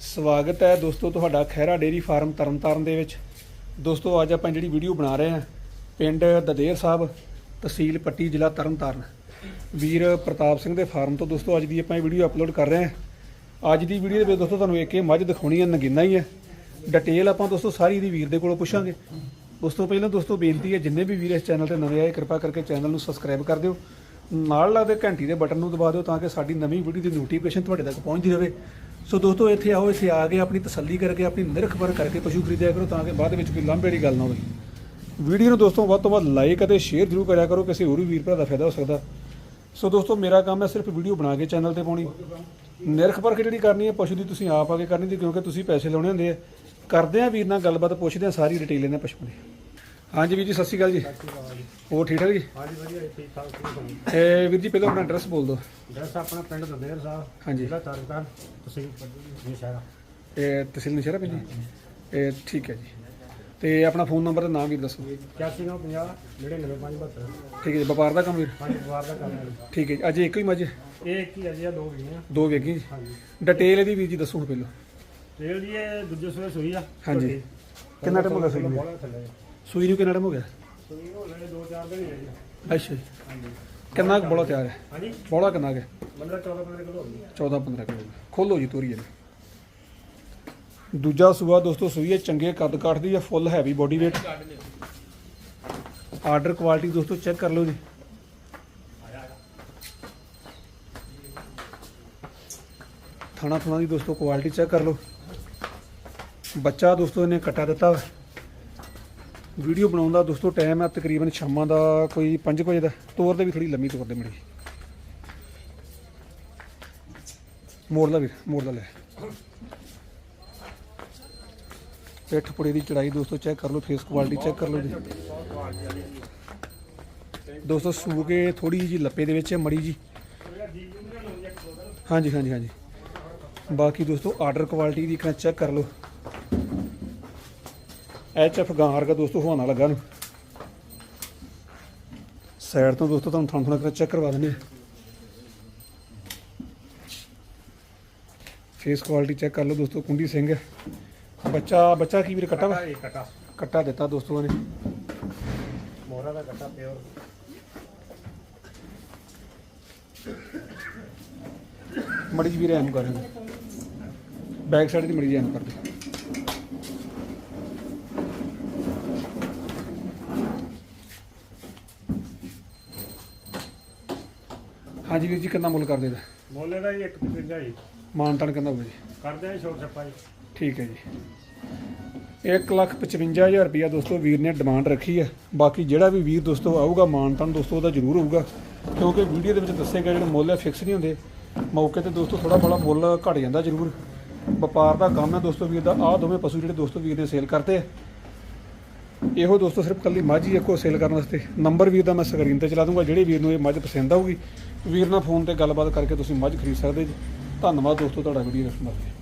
ਸਵਾਗਤ ਹੈ ਦੋਸਤੋ ਤੁਹਾਡਾ ਖਹਿਰਾ ਡੇਰੀ ਫਾਰਮ ਤਰਨਤਾਰਨ ਦੇ ਵਿੱਚ। ਦੋਸਤੋ ਅੱਜ ਆਪਾਂ ਜਿਹੜੀ ਵੀਡੀਓ ਬਣਾ ਰਹੇ ਹਾਂ, ਪਿੰਡ ਦਦੇਰ ਸਾਹਿਬ, ਤਹਿਸੀਲ ਪੱਟੀ, ਜ਼ਿਲ੍ਹਾ ਤਰਨਤਾਰਨ। ਵੀਰ ਪ੍ਰਤਾਪ ਸਿੰਘ ਦੇ ਫਾਰਮ ਤੋਂ ਦੋਸਤੋ ਅੱਜ ਦੀ ਆਪਾਂ ਇਹ ਵੀਡੀਓ ਅਪਲੋਡ ਕਰ ਰਹੇ ਹਾਂ। ਅੱਜ ਦੀ ਵੀਡੀਓ ਦੇ ਵਿੱਚ ਦੋਸਤੋ ਤੁਹਾਨੂੰ ਇੱਕ ਇਹ ਮੱਝ ਦਿਖਾਉਣੀ ਹੈ, ਨਗੀਨਾ ਹੀ ਹੈ। ਡਿਟੇਲ ਆਪਾਂ ਦੋਸਤੋ ਸਾਰੀ ਦੀ ਵੀਰ ਦੇ ਕੋਲੋਂ ਪੁੱਛਾਂਗੇ। ਉਸ ਤੋਂ ਪਹਿਲਾਂ ਦੋਸਤੋ ਬੇਨਤੀ ਹੈ, ਜਿੰਨੇ ਵੀ ਵੀਰ ਇਸ ਚੈਨਲ ਤੇ ਨਵੇਂ ਆਏ, ਕਿਰਪਾ ਕਰਕੇ ਚੈਨਲ ਨੂੰ ਸਬਸਕ੍ਰਾਈਬ ਕਰ ਦਿਓ। ਨਾਲ ਲੱਗਦੇ ਘੰਟੀ ਦੇ ਬਟਨ ਨੂੰ ਦਬਾ ਦਿਓ ਤਾਂ ਕਿ ਸਾਡੀ ਨਵੀਂ ਵੀਡੀਓ ਦੀ ਨੋਟੀਫਿਕੇਸ਼ਨ ਤੁਹਾਡੇ ਤੱਕ ਪਹੁੰਚਦੀ ਰਹੇ। ਸੋ ਦੋਸਤੋ, ਇੱਥੇ ਆਓ, ਇੱਥੇ ਆ ਕੇ ਆਪਣੀ ਤਸੱਲੀ ਕਰਕੇ, ਆਪਣੀ ਨਿਰਖ ਪਰ ਕਰਕੇ ਪਸ਼ੂ ਖਰੀਦਿਆ ਕਰੋ ਤਾਂ ਕਿ ਬਾਅਦ ਵਿੱਚ ਕੋਈ ਲਾਂਭੇ ਵਾਲੀ ਗੱਲ ਨਾ ਹੋਵੇ। ਵੀਡੀਓ ਨੂੰ ਦੋਸਤੋ, ਵੱਧ ਤੋਂ ਵੱਧ ਲਾਈਕ ਅਤੇ ਸ਼ੇਅਰ ਜ਼ਰੂਰ ਕਰਿਆ ਕਰੋ, ਕਿਸੇ ਹੋਰ ਵੀ ਵੀਰ ਭਰਾ ਦਾ ਫਾਇਦਾ ਹੋ ਸਕਦਾ। ਸੋ ਦੋਸਤੋ, ਮੇਰਾ ਕੰਮ ਹੈ ਸਿਰਫ ਵੀਡੀਓ ਬਣਾ ਕੇ ਚੈਨਲ ਤੇ ਪਾਉਣੀ। ਨਿਰਖ ਪਰਖ ਜਿਹੜੀ ਕਰਨੀ ਹੈ, ਪਸ਼ੂ ਦੀ ਤੁਸੀਂ ਆਪ ਆ ਕੇ ਕਰਨੀ ਦੀ ਕਿਉਂਕਿ ਤੁਸੀਂ ਪੈਸੇ ਲਾਉਣੇ ਹੁੰਦੇ ਆ। ਕਰਦੇ ਆ ਵੀਰ ਨਾਲ ਗੱਲਬਾਤ, ਪੁੱਛਦੇ ਆ, ਸਾਰੀ ਡਿਟੇਲ ਇਹਨਾਂ ਪਸ਼ੂ ਦੀ। ਹਾਂਜੀ ਵੀਰ ਜੀ ਸਤਿ ਸ਼੍ਰੀ ਅਕਾਲ ਜੀ। ਹੋਰ ਠੀਕ ਠਾਕ ਜੀ? ਹਾਂਜੀ ਵਧੀਆ ਜੀ, ਠੀਕ ਠਾਕ ਤੁਸੀਂ ਸੁਣਾਓ? ਇਹ ਵੀਰ ਜੀ ਪਹਿਲਾਂ ਆਪਣਾ ਐਡਰੈਸ ਬੋਲ ਦਿਓ। ਡਰੈਸ ਆਪਣਾ ਪਿੰਡ ਦੰਦੇਰ ਸਾਹਿਬ ਹਾਂਜੀ। ਜ਼ਿਲ੍ਹਾ ਤਰਨਤਾਰਨ ਤਹਿਸੀਲ ਪੱਟੀ ਸ਼ਹਿਰਾ ਇਹ ਤਹਿਸੀਲ ਨਸ਼ਹਿਰਾ ਪੈਂਦੀ ਇਹ ਠੀਕ ਹੈ ਜੀ। ਤੇ ਆਪਣਾ ਫੋਨ ਨੰਬਰ ਤੇ ਨਾਮ ਵੀ ਦੱਸੋ। 8950 99572 ਠੀਕ ਹੈ ਜੀ ਵਪਾਰ ਦਾ ਕੰਮ ਵੀਰ? ਹਾਂਜੀ ਦੁਆਰ ਦਾ ਕੰਮ ਹੈ ਜੀ। ਠੀਕ ਹੈ ਜੀ ਅੱਜ ਇੱਕ ਹੀ ਮੱਝ? ਹੈ? ਇਹ ਇੱਕ ਹੀ ਅਜੇ ਆ ਦੋ ਗਈਆਂ ਦੋ ਵੇਗੀ ਜੀ। ਹਾਂਜੀ। ਡਿਟੇਲ ਇਹਦੀ ਵੀਰ ਜੀ ਦੱਸੋ ਹੁਣ ਪਹਿਲਾਂ। ਰੇਲ ਦੀ ਇਹ ਦੂਜੇ ਸੂਏ ਸੂਈ ਆ। ਹਾਂਜੀ। ਕਿੰਨਾ time ਹੋ ਗਿਆ ਸੂਈ ਨੂੰ? ਥੱਲੇ। ਸੂਈ ਨੂੰ ਕਿੰਨਾ ਟਾਈਮ ਹੋ ਗਿਆ? ਸੂਈ ਨੂੰ ਲੈ ਦੋ ਚਾਰ ਦਿਨ ਹੀ ਹੈ ਜੀ ਅੱਛਾ ਜੀ। ਹਾਂਜੀ। ਕਿੰਨਾ ਕੁ ਬੋਲਾ ਤਿਆਰ ਹੈ? ਹਾਂਜੀ। ਬੋਲਾ ਕਿੰਨਾ ਕੁ ਹੈ? ਬੰਦਾ 14 15 ਕਿਲੋ ਹੋ ਗਈ। 14 15 ਕਿਲੋ। ਖੋਲੋ ਜੀ ਤੋਰੀ ਇਹਨੂੰ। ਦੂਜਾ ਸੂਆ ਦੋਸਤੋ ਸੂਈ ਹੈ ਚੰਗੇ ਕੱਦ ਕਾਠ ਦੀ ਹੈ full heavy body weight order quality ਦੋਸਤੋ ਚੈੱਕ ਕਰ ਲਓ ਜੀ। ਥਾਣਾ ਥਾਣਾ ਦੀ ਦੋਸਤੋ ਕੁਆਲਿਟੀ ਚੈੱਕ ਕਰ ਲਓ। ਬੱਚਾ ਦੋਸਤੋ ਇਹਨੇ ਕੱਟਾ ਦਿੱਤਾ ਵਾ। ਵੀਡੀਓ ਬਣਾਉਣ ਦਾ ਦੋਸਤੋ ਟਾਈਮ ਹੈ ਤਕਰੀਬਨ ਸ਼ਾਮਾਂ ਦਾ ਕੋਈ 5 ਵਜੇ ਦਾ। ਤੋਰ ਦੇ ਵੀ ਥੋੜੀ ਲੰਮੀ ਤੋਰ ਦੇ ਮੜੀ ਮੋੜ ਲਾ ਵੀ ਮੋੜ ਲਾ ਲੈ। ਪਿੱਠ ਪੁੜੇ ਦੀ ਚੜਾਈ ਦੋਸਤੋ ਚੈੱਕ ਕਰ ਲਓ ਫੇਸ ਕੁਆਲਿਟੀ ਚੈੱਕ ਕਰ ਲਓ ਜੀ। ਦੋਸਤੋ ਸੂ ਕੇ ਥੋੜੀ ਜੀ ਲੱਪੇ ਦੇ ਵਿੱਚ ਮੜੀ ਜੀ ਹਾਂਜੀ ਹਾਂਜੀ ਹਾਂਜੀ। ਬਾਕੀ ਦੋਸਤੋ ਆਰਡਰ ਕੁਆਲਿਟੀ ਦੀ ਇੱਕ ਚੈੱਕ ਕਰ ਲਓ। ਐਚ ਐਫ ਗਾਂ ਵਰਗਾ ਦੋਸਤੋ ਹਵਾਨਾ ਲੱਗਾ ਨੂੰ ਸਾਈਡ ਤੋਂ ਦੋਸਤੋ ਤੁਹਾਨੂੰ ਥਣ ਥਣ ਚੈੱਕ ਕਰਵਾ ਦਿੰਦੇ ਫੇਸ ਕੁਆਲਿਟੀ ਚੈੱਕ ਕਰ ਲਓ ਦੋਸਤੋ ਕੁੰਡੀ ਸਿੰਘ। ਬੱਚਾ ਬੱਚਾ ਕੀ ਵੀਰ ਕੱਟਾ ਵਾ? ਕੱਟਾ ਦਿੱਤਾ ਦੋਸਤੋ ਨੇ ਮੋਹਰਾ ਦਾ ਕਟਾ ਪਿਓਰ। ਮੜੀ ਜੀ ਵੀਰ ਐਨ ਕਰ ਬੈਕ ਸਾਈਡ ਦੀ ਮੜੀ ਜੀ ਐਨ ਕਰ ਦੇ। ਹਾਂਜੀ ਵੀਰ ਜੀ ਕਿੰਨਾ ਮੁੱਲ ਕਰ ਦੇਦਾ ਮੋਲੇ ਦਾ ਇੱਕ ਪਿੰਜਾ ਜੀ ਮਾਨਤਾਨ ਕਿੰਨਾ ਹੋਵੇ ਜੀ? ਕਰਦੇ ਆ ਛੋਟ ਛੱਪਾ ਜੀ। ਠੀਕ ਹੈ ਜੀ। 155000 ਰੁਪਇਆ ਦੋਸਤੋ ਵੀਰ ਨੇ ਡਿਮਾਂਡ ਰੱਖੀ ਹੈ। ਬਾਕੀ ਜਿਹੜਾ ਵੀ ਵੀਰ ਦੋਸਤੋ ਆਊਗਾ ਮਾਨਤਾਨ ਦੋਸਤੋ ਉਹਦਾ ਜ਼ਰੂਰ ਹੋਊਗਾ। ਕਿਉਂਕਿ ਵੀਡੀਓ ਦੇ ਵਿੱਚ ਦੱਸੇ ਗਏ ਜਿਹੜੇ ਮੁੱਲ ਹੈ ਫਿਕਸ ਨਹੀਂ ਹੁੰਦੇ। ਮੌਕੇ ਤੇ ਦੋਸਤੋ ਥੋੜਾ ਬੜਾ ਮੁੱਲ ਘਟ ਜਾਂਦਾ ਜ਼ਰੂਰ। ਵਪਾਰ ਦਾ ਕੰਮ ਹੈ ਦੋਸਤੋ ਵੀਰ ਦਾ। ਆਹ ਦੋਵੇਂ ਪਸ਼ੂ ਜਿਹੜੇ ਦੋਸਤੋ ਵੀਰ ਨੇ ਸੇਲ ਕਰਤੇ ਆ। ਇਹੋ ਦੋਸਤੋ ਸਿਰਫ ਕੱਲੀ ਮੱਝ ਹੀ ਇੱਕੋ ਸੇਲ ਕਰਨ ਵਾਸਤੇ। ਨੰਬਰ ਵੀਰ ਦਾ ਮੈਂ ਸਕਰੀਨ ਤੇ ਚਲਾ ਦੂੰਗਾ। ਜਿਹੜੇ ਵੀਰ ਨੂੰ ਇਹ ਮੱਝ ਪਸੰਦ ਆਊਗੀ ਵੀਰ ਨਾਲ ਫੋਨ ਤੇ ਗੱਲਬਾਤ ਕਰਕੇ ਤੁਸੀਂ ਮੱਝ ਖਰੀਦ ਸਕਦੇ ਜੀ। ਧੰਨਵਾਦ ਦੋਸਤੋ, ਤੁਹਾਡਾ ਵੀਡੀਓ ਦੇਖਣ ਵਾਸਤੇ